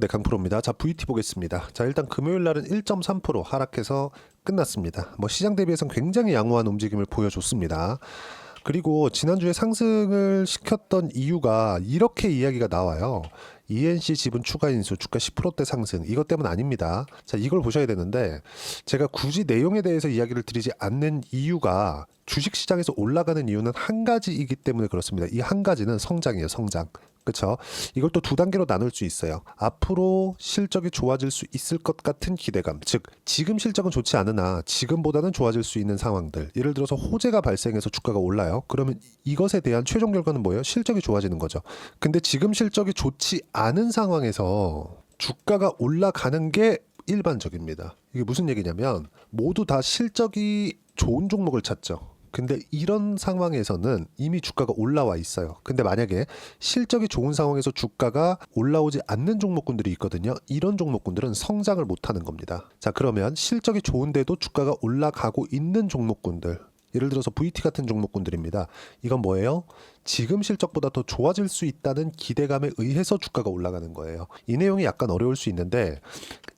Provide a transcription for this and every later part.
네, 강프로입니다. 자, VT 보겠습니다. 자, 일단 금요일 날은 1.3% 하락해서 끝났습니다. 뭐 시장 대비해서는 굉장히 양호한 움직임을 보여줬습니다. 그리고 지난주에 상승을 시켰던 이유가 이렇게 이야기가 나와요. ENC 지분 추가 인수 주가 10%대 상승 이것 때문 아닙니다. 자 이걸 보셔야 되는데 제가 굳이 내용에 대해서 이야기를 드리지 않는 이유가 주식 시장에서 올라가는 이유는 한 가지이기 때문에 그렇습니다. 이 한 가지는 성장이에요, 성장. 그렇죠? 이걸 또 두 단계로 나눌 수 있어요. 앞으로 실적이 좋아질 수 있을 것 같은 기대감. 즉, 지금 실적은 좋지 않으나 지금보다는 좋아질 수 있는 상황들. 예를 들어서 호재가 발생해서 주가가 올라요. 그러면 이것에 대한 최종 결과는 뭐예요? 실적이 좋아지는 거죠. 근데 지금 실적이 좋지 않은 상황에서 주가가 올라가는 게 일반적입니다. 이게 무슨 얘기냐면 모두 다 실적이 좋은 종목을 찾죠. 근데 이런 상황에서는 이미 주가가 올라와 있어요. 근데 만약에 실적이 좋은 상황에서 주가가 올라오지 않는 종목군들이 있거든요. 이런 종목군들은 성장을 못 하는 겁니다. 자, 그러면 실적이 좋은데도 주가가 올라가고 있는 종목군들. 예를 들어서 VT 같은 종목군들입니다. 이건 뭐예요? 지금 실적보다 더 좋아질 수 있다는 기대감에 의해서 주가가 올라가는 거예요. 이 내용이 약간 어려울 수 있는데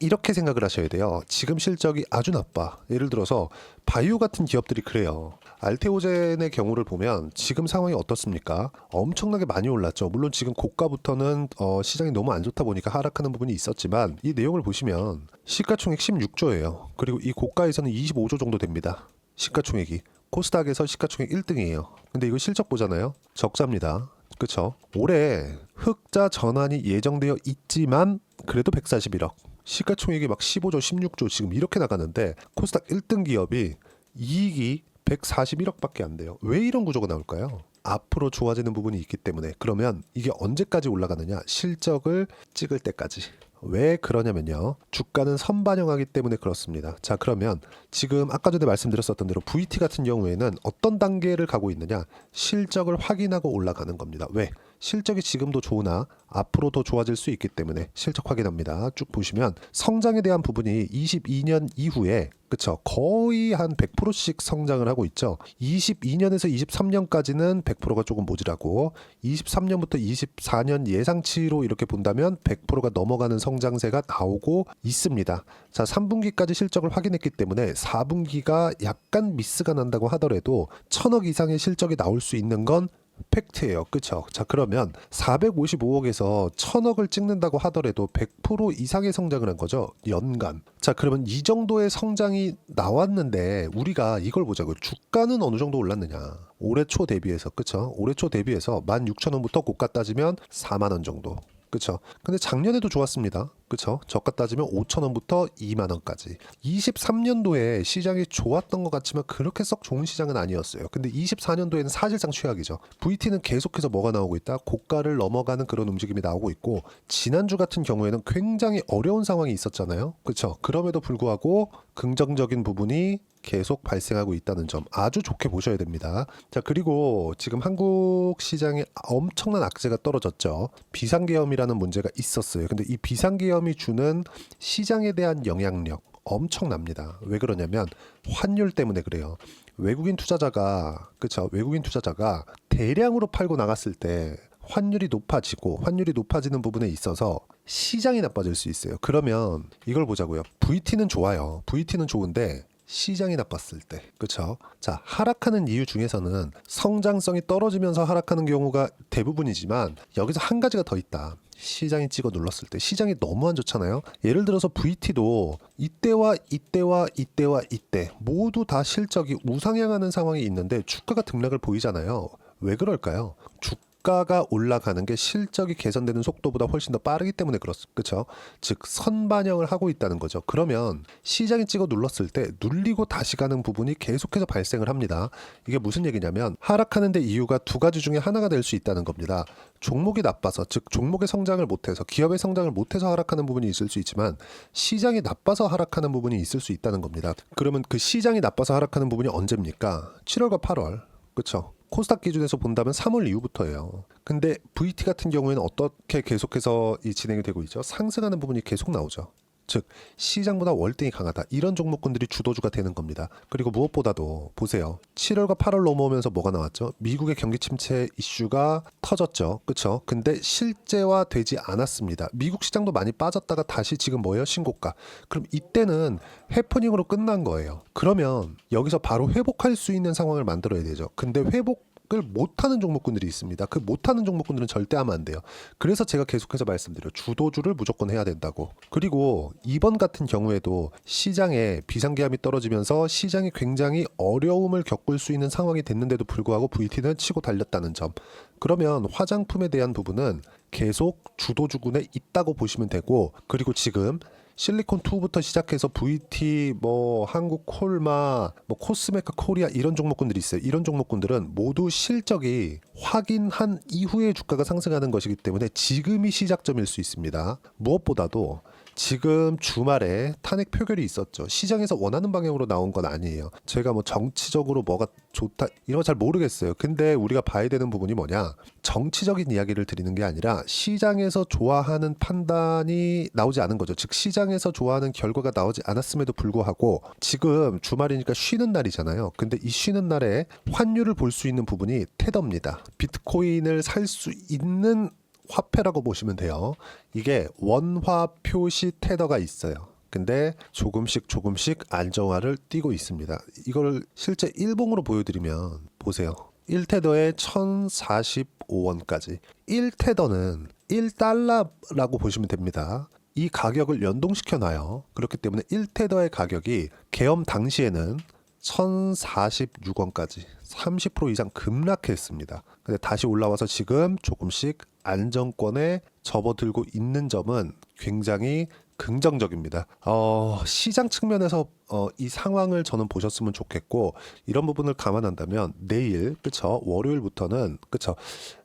이렇게 생각을 하셔야 돼요. 지금 실적이 아주 나빠. 예를 들어서 바이오 같은 기업들이 그래요. 알테오젠의 경우를 보면 지금 상황이 어떻습니까? 엄청나게 많이 올랐죠. 물론 지금 고가부터는 어, 시장이 너무 안 좋다 보니까 하락하는 부분이 있었지만 이 내용을 보시면 시가총액 16조예요. 그리고 이 고가에서는 25조 정도 됩니다. 시가총액이 코스닥에서 시가총액 1등이에요. 근데 이거 실적 보잖아요. 적자입니다. 그쵸? 올해 흑자 전환이 예정되어 있지만 그래도 141억. 시가총액이 막 15조, 16조 지금 이렇게 나가는데 코스닥 1등 기업이 이익이 141억밖에 안 돼요. 왜 이런 구조가 나올까요? 앞으로 좋아지는 부분이 있기 때문에 그러면 이게 언제까지 올라가느냐? 실적을 찍을 때까지. 왜 그러냐면요. 주가는 선반영하기 때문에 그렇습니다. 자, 그러면 지금 아까 전에 말씀드렸었던 대로 VT 같은 경우에는 어떤 단계를 가고 있느냐? 실적을 확인하고 올라가는 겁니다. 왜? 실적이 지금도 좋으나 앞으로 더 좋아질 수 있기 때문에 실적 확인합니다. 쭉 보시면 성장에 대한 부분이 22년 이후에 그쵸 거의 한 100%씩 성장을 하고 있죠. 22년에서 23년까지는 100%가 조금 모자라고 23년부터 24년 예상치로 이렇게 본다면 100%가 넘어가는 성장세가 나오고 있습니다. 자, 3분기까지 실적을 확인했기 때문에 4분기가 약간 미스가 난다고 하더라도 천억 이상의 실적이 나올 수 있는 건 팩트예요. 그쵸? 자, 그러면 455억에서 1000억을 찍는다고 하더라도 100% 이상의 성장을 한 거죠. 연간. 자, 그러면 이 정도의 성장이 나왔는데 우리가 이걸 보자고요. 주가는 어느 정도 올랐느냐? 올해 초 대비해서 그쵸? 올해 초 대비해서 16,000원부터 고가 따지면 4만 원 정도. 그쵸? 근데 작년에도 좋았습니다. 그쵸? 저가 따지면 5천 원부터 2만 원까지. 23년도에 시장이 좋았던 것 같지만 그렇게 썩 좋은 시장은 아니었어요. 근데 24년도에는 사실상 최악이죠. VT는 계속해서 뭐가 나오고 있다? 고가를 넘어가는 그런 움직임이 나오고 있고, 지난주 같은 경우에는 굉장히 어려운 상황이 있었잖아요. 그쵸? 그럼에도 불구하고 긍정적인 부분이 계속 발생하고 있다는 점 아주 좋게 보셔야 됩니다. 자, 그리고 지금 한국 시장에 엄청난 악재가 떨어졌죠. 비상계엄이라는 문제가 있었어요. 근데 이 비상계엄이 주는 시장에 대한 영향력 엄청납니다. 왜 그러냐면 환율 때문에 그래요. 외국인 투자자가 그쵸 외국인 투자자가 대량으로 팔고 나갔을 때 환율이 높아지고 환율이 높아지는 부분에 있어서 시장이 나빠질 수 있어요. 그러면 이걸 보자고요. VT는 좋아요. VT는 좋은데 시장이 나빴을 때, 그렇죠? 자 하락하는 이유 중에서는 성장성이 떨어지면서 하락하는 경우가 대부분이지만 여기서 한 가지가 더 있다. 시장이 찍어 눌렀을 때 시장이 너무 안 좋잖아요. 예를 들어서 VT도 이때와 이때와 이때와 이때 모두 다 실적이 우상향하는 상황이 있는데 주가가 등락을 보이잖아요. 왜 그럴까요? 주 가가 올라가는 게 실적이 개선되는 속도보다 훨씬 더 빠르기 때문에 그렇죠? 즉 선반영을 하고 있다는 거죠. 그러면 시장이 찍어 눌렀을 때 눌리고 다시 가는 부분이 계속해서 발생을 합니다. 이게 무슨 얘기냐면 하락하는데 이유가 두 가지 중에 하나가 될 수 있다는 겁니다. 종목이 나빠서 즉 종목의 성장을 못해서 기업의 성장을 못해서 하락하는 부분이 있을 수 있지만 시장이 나빠서 하락하는 부분이 있을 수 있다는 겁니다. 그러면 그 시장이 나빠서 하락하는 부분이 언제입니까? 7월과 8월. 그렇죠? 코스닥 기준에서 본다면 3월 이후부터예요. 근데 VT 같은 경우에는 어떻게 계속해서 이 진행이 되고 있죠? 상승하는 부분이 계속 나오죠. 즉 시장보다 월등히 강하다. 이런 종목군들이 주도주가 되는 겁니다. 그리고 무엇보다도 보세요. 7월과 8월 넘어오면서 뭐가 나왔죠? 미국의 경기 침체 이슈가 터졌죠. 그렇죠? 근데 실제화 되지 않았습니다. 미국 시장도 많이 빠졌다가 다시 지금 뭐예요? 신고가. 그럼 이때는 해프닝으로 끝난 거예요. 그러면 여기서 바로 회복할 수 있는 상황을 만들어야 되죠. 근데 회복 을 못하는 종목군들이 있습니다. 그 못하는 종목군들은 절대 하면 안 돼요. 그래서 제가 계속해서 말씀드려 주도주를 무조건 해야 된다고. 그리고 이번 같은 경우에도 시장에 비상기압이 떨어지면서 시장이 굉장히 어려움을 겪을 수 있는 상황이 됐는데도 불구하고 VT는 치고 달렸다는 점. 그러면 화장품에 대한 부분은 계속 주도주군에 있다고 보시면 되고 그리고 지금 실리콘 2부터 시작해서 VT 뭐 한국 콜마 뭐 코스메카 코리아 이런 종목군들이 있어요. 이런 종목군들은 모두 실적이 확인한 이후에 주가가 상승하는 것이기 때문에 지금이 시작점일 수 있습니다. 무엇보다도 지금 주말에 탄핵 표결이 있었죠. 시장에서 원하는 방향으로 나온 건 아니에요. 제가 뭐 정치적으로 뭐가 좋다 이런 거 잘 모르겠어요. 근데 우리가 봐야 되는 부분이 뭐냐? 정치적인 이야기를 드리는 게 아니라 시장에서 좋아하는 판단이 나오지 않은 거죠. 즉 시장에서 좋아하는 결과가 나오지 않았음에도 불구하고 지금 주말이니까 쉬는 날이잖아요. 근데 이 쉬는 날에 환율을 볼 수 있는 부분이 테더입니다. 비트코인을 살 수 있는 화폐라고 보시면 돼요. 이게 원화 표시 테더가 있어요. 근데 조금씩 조금씩 안정화를 띠고 있습니다. 이걸 실제 일봉으로 보여드리면 보세요. 1테더에 1045원까지. 1테더는 1달러라고 보시면 됩니다. 이 가격을 연동시켜 놔요. 그렇기 때문에 1테더의 가격이 개엄 당시에는 1046원까지 30% 이상 급락했습니다. 근데 다시 올라와서 지금 조금씩 안정권에 접어들고 있는 점은 굉장히 긍정적입니다. 어, 시장 측면에서 어, 이 상황을 저는 보셨으면 좋겠고 이런 부분을 감안한다면 내일 그쵸 월요일부터는 그쵸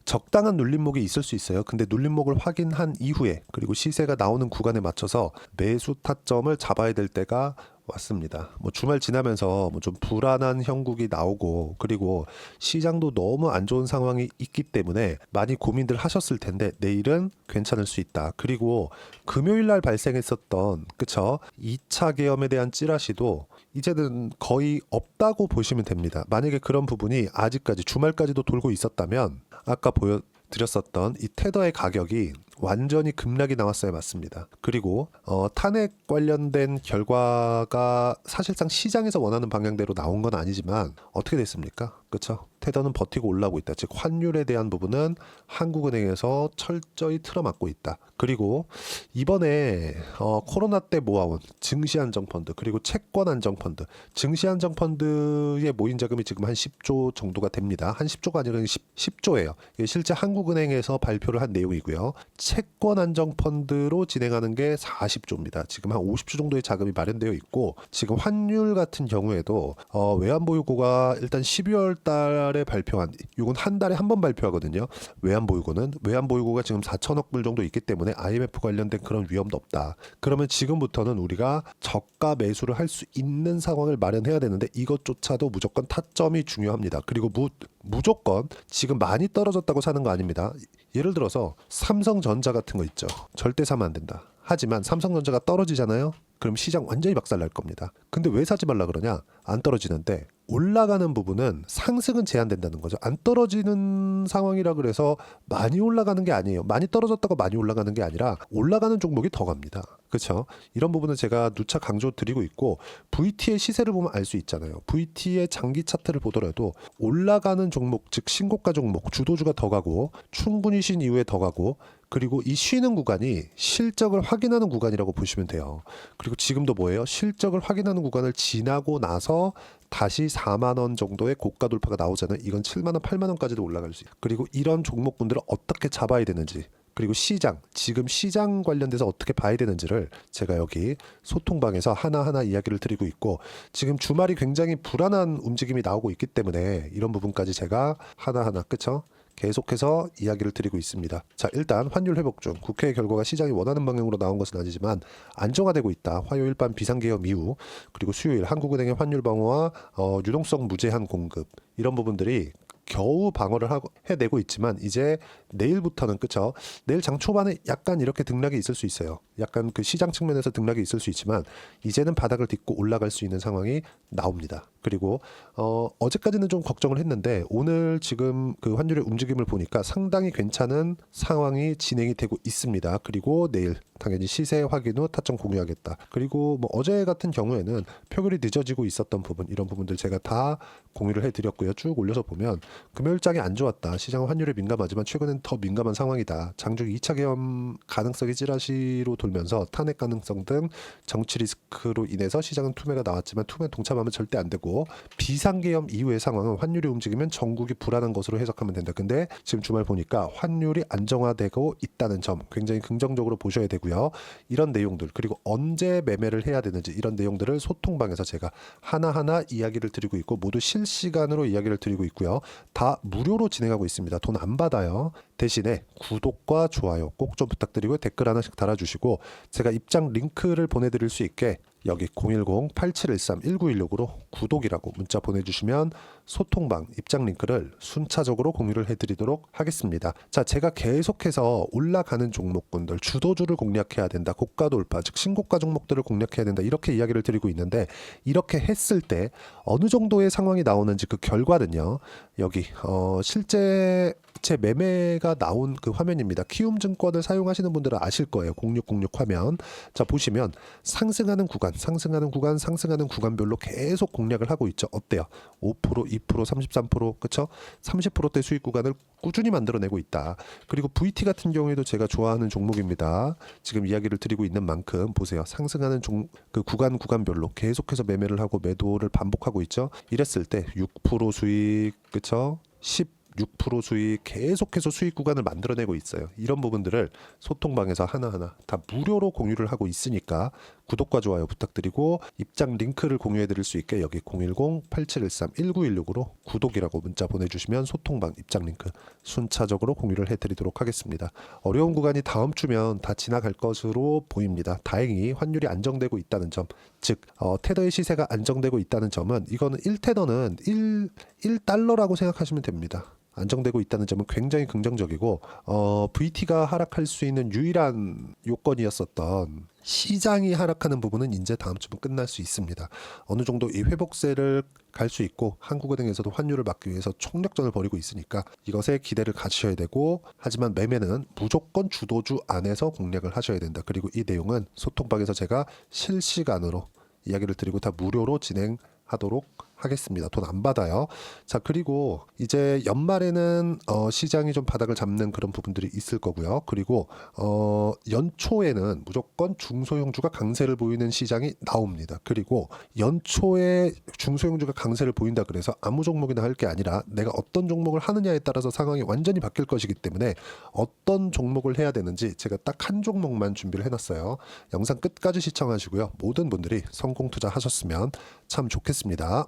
적당한 눌림목이 있을 수 있어요. 근데 눌림목을 확인한 이후에 그리고 시세가 나오는 구간에 맞춰서 매수 타점을 잡아야 될 때가 왔습니다. 뭐 주말 지나면서 뭐 좀 불안한 형국이 나오고 그리고 시장도 너무 안 좋은 상황이 있기 때문에 많이 고민들 하셨을 텐데 내일은 괜찮을 수 있다. 그리고 금요일 날 발생했었던 그쵸 2차 계엄에 대한 찌라시도 이제는 거의 없다고 보시면 됩니다. 만약에 그런 부분이 아직까지 주말까지도 돌고 있었다면 아까 보여 드렸었던 이 테더의 가격이 완전히 급락이 나왔어야 맞습니다. 그리고 어, 탄핵 관련된 결과가 사실상 시장에서 원하는 방향대로 나온 건 아니지만 어떻게 됐습니까? 그렇죠? 테더는 버티고 올라오고 있다. 즉 환율에 대한 부분은 한국은행에서 철저히 틀어막고 있다. 그리고 이번에 어, 코로나 때 모아온 증시 안정 펀드 그리고 채권 안정 펀드, 증시 안정 펀드의 모인 자금이 지금 한 10조 정도가 됩니다. 한 10조가 아니라 10, 10조예요. 이게 실제 한국은행에서 발표를 한 내용이고요. 채권 안정 펀드로 진행하는 게 40조입니다. 지금 한 50조 정도의 자금이 마련되어 있고 지금 환율 같은 경우에도 어, 외환보유고가 일단 12월 달에 발표한 이건 한 달에 한 번 발표하거든요. 외환보유고는 외환보유고가 지금 4천억 불 정도 있기 때문에 IMF 관련된 그런 위험도 없다. 그러면 지금부터는 우리가 저가 매수를 할 수 있는 상황을 마련해야 되는데 이것조차도 무조건 타점이 중요합니다. 그리고 무, 무조건 지금 많이 떨어졌다고 사는 거 아닙니다. 예를 들어서 삼성전자 같은 거 있죠. 절대 사면 안 된다. 하지만 삼성전자가 떨어지잖아요. 그럼 시장 완전히 박살날 겁니다. 근데 왜 사지 말라 그러냐? 안 떨어지는데 올라가는 부분은 상승은 제한된다는 거죠. 안 떨어지는 상황이라 그래서 많이 올라가는 게 아니에요. 많이 떨어졌다고 많이 올라가는 게 아니라 올라가는 종목이 더 갑니다. 그렇죠? 이런 부분은 제가 누차 강조 드리고 있고 VT의 시세를 보면 알 수 있잖아요. VT의 장기 차트를 보더라도 올라가는 종목 즉 신고가 종목 주도주가 더 가고 충분히 쉰 이후에 더 가고 그리고 이 쉬는 구간이 실적을 확인하는 구간이라고 보시면 돼요. 그리고 지금도 뭐예요? 실적을 확인하는 구간을 지나고 나서 다시 4만 원 정도의 고가 돌파가 나오잖아요. 이건 7만 원, 8만 원까지도 올라갈 수 있어요. 그리고 이런 종목군들을 어떻게 잡아야 되는지 그리고 시장, 지금 시장 관련돼서 어떻게 봐야 되는지를 제가 여기 소통방에서 하나하나 이야기를 드리고 있고 지금 주말이 굉장히 불안한 움직임이 나오고 있기 때문에 이런 부분까지 제가 하나하나 그쵸? 계속해서 이야기를 드리고 있습니다. 자, 일단 환율 회복 중 국회 결과가 시장이 원하는 방향으로 나온 것은 아니지만 안정화되고 있다. 화요일 밤 비상계엄 이후 그리고 수요일 한국은행의 환율 방어와 어, 유동성 무제한 공급 이런 부분들이 겨우 방어를 하고 해내고 있지만 이제 내일부터는 그쵸 내일 장 초반에 약간 이렇게 등락이 있을 수 있어요 약간 그 시장 측면에서 등락이 있을 수 있지만 이제는 바닥을 딛고 올라갈 수 있는 상황이 나옵니다 그리고 어 어제까지는 좀 걱정을 했는데 오늘 지금 그 환율의 움직임을 보니까 상당히 괜찮은 상황이 진행이 되고 있습니다 그리고 내일 당연히 시세 확인 후 타점 공유하겠다 그리고 뭐 어제 같은 경우에는 표결이 늦어지고 있었던 부분 이런 부분들 제가 다 공유를 해드렸고요 쭉 올려서 보면 금요일장이 안 좋았다. 시장은 환율에 민감하지만 최근엔 더 민감한 상황이다. 장중 2차 계엄 가능성이 찌라시로 돌면서 탄핵 가능성 등 정치 리스크로 인해서 시장은 투매가 나왔지만 투매 동참하면 절대 안 되고 비상 계엄 이후의 상황은 환율이 움직이면 전국이 불안한 것으로 해석하면 된다. 근데 지금 주말 보니까 환율이 안정화되고 있다는 점 굉장히 긍정적으로 보셔야 되고요. 이런 내용들 그리고 언제 매매를 해야 되는지 이런 내용들을 소통방에서 제가 하나하나 이야기를 드리고 있고 모두 실시간으로 이야기를 드리고 있고요. 다 무료로 진행하고 있습니다. 돈 안 받아요. 대신에 구독과 좋아요 꼭 좀 부탁드리고 댓글 하나씩 달아주시고 제가 입장 링크를 보내드릴 수 있게 여기 010-8713-1916으로 구독이라고 문자 보내주시면 소통방 입장 링크를 순차적으로 공유를 해드리도록 하겠습니다. 자, 제가 계속해서 올라가는 종목군들 주도주를 공략해야 된다. 고가 돌파, 즉 신고가 종목들을 공략해야 된다. 이렇게 이야기를 드리고 있는데 이렇게 했을 때 어느 정도의 상황이 나오는지 그 결과는요. 여기 어, 실제 제 매매가 나온 그 화면입니다. 키움증권을 사용하시는 분들은 아실 거예요. 0606 화면. 자 보시면 상승하는 구간, 상승하는 구간, 상승하는 구간별로 계속 공략을 하고 있죠. 어때요? 5%, 2%, 33%, 그쵸? 30%대 수익 구간을 꾸준히 만들어내고 있다. 그리고 VT 같은 경우에도 제가 좋아하는 종목입니다. 지금 이야기를 드리고 있는 만큼 보세요. 상승하는 종, 그 구간 구간별로 계속해서 매매를 하고 매도를 반복하고 있죠. 이랬을 때 6% 수익, 그쵸? 10 6% 수익 계속해서 수익 구간을 만들어내고 있어요. 이런 부분들을 소통방에서 하나하나 다 무료로 공유를 하고 있으니까 구독과 좋아요 부탁드리고 입장 링크를 공유해 드릴 수 있게 여기 010-8713-1916으로 구독이라고 문자 보내주시면 소통방 입장 링크 순차적으로 공유를 해드리도록 하겠습니다. 어려운 구간이 다음 주면 다 지나갈 것으로 보입니다. 다행히 환율이 안정되고 있다는 점, 즉 어, 테더의 시세가 안정되고 있다는 점은 이거는 1테더는 1, 1달러라고 생각하시면 됩니다. 안정되고 있다는 점은 굉장히 긍정적이고 어, VT가 하락할 수 있는 유일한 요건이었었던 시장이 하락하는 부분은 이제 다음 주면 끝날 수 있습니다. 어느 정도 이 회복세를 갈 수 있고 한국은행에서도 환율을 막기 위해서 총력전을 벌이고 있으니까 이것에 기대를 가지셔야 되고 하지만 매매는 무조건 주도주 안에서 공략을 하셔야 된다. 그리고 이 내용은 소통방에서 제가 실시간으로 이야기를 드리고 다 무료로 진행하도록 하겠습니다. 돈 안 받아요. 자, 그리고 이제 연말에는 어, 시장이 좀 바닥을 잡는 그런 부분들이 있을 거고요. 그리고 어, 연초에는 무조건 중소형주가 강세를 보이는 시장이 나옵니다. 그리고 연초에 중소형주가 강세를 보인다 그래서 아무 종목이나 할 게 아니라 내가 어떤 종목을 하느냐에 따라서 상황이 완전히 바뀔 것이기 때문에 어떤 종목을 해야 되는지 제가 딱 한 종목만 준비를 해놨어요. 영상 끝까지 시청하시고요. 모든 분들이 성공 투자하셨으면 참 좋겠습니다.